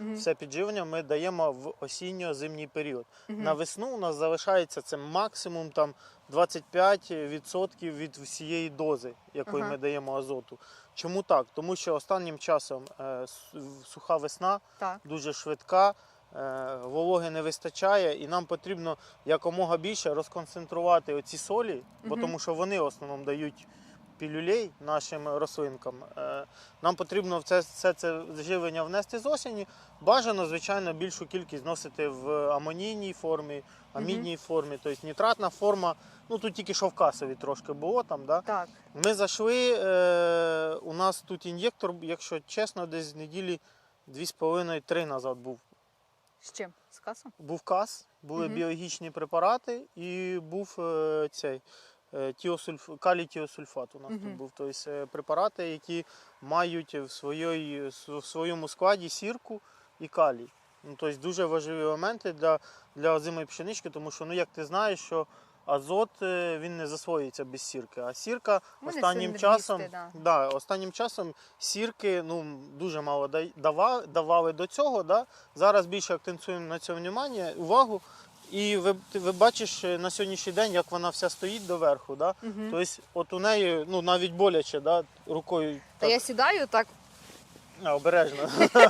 Мгм. все підживлення ми даємо в осінньо-зимній період. Мгм. На весну у нас залишається це максимум там 25% від всієї дози, якої Ага. ми даємо азоту. Чому так? Тому що останнім часом е, суха весна Так. дуже швидка, е, вологи не вистачає, і нам потрібно якомога більше розконцентрувати оці солі, бо тому що вони в основному дають пілюлей нашим рослинкам. Е, Нам потрібно в це, все це живлення внести з осені. Бажано, звичайно, більшу кількість вносити в амонійній формі, амідній формі, тобто нітратна форма. Ну тут тільки що в касові трошки було там. Да? Так. Ми зайшли. Е, у нас тут ін'єктор, якщо чесно, десь з неділі 2,5-3 назад був. З чим? З касом? Був кас, були Мгм. біологічні препарати і був е, цей тіосульф... калій тіосульфат у нас Мгм. тут був. Тобто е, препарати, які мають в, своєї, в своєму складі сірку і калій. Ну, тобто дуже важливі елементи для, для озимої пшенички, тому що, ну, як ти знаєш, що азот е, він не засвоюється без сірки. А сірка Вони останнім часом, да. да, останнім часом сірки ну, дуже мало дай- дава, давали до цього. Да? Зараз більше акцентуємо на цьому увагу. І ви, ти, ви бачиш е, на сьогоднішній день, як вона вся стоїть доверху. Да? Угу. Тобто, от у неї ну, навіть боляче, да? рукою Та так, я сідаю так а, обережно.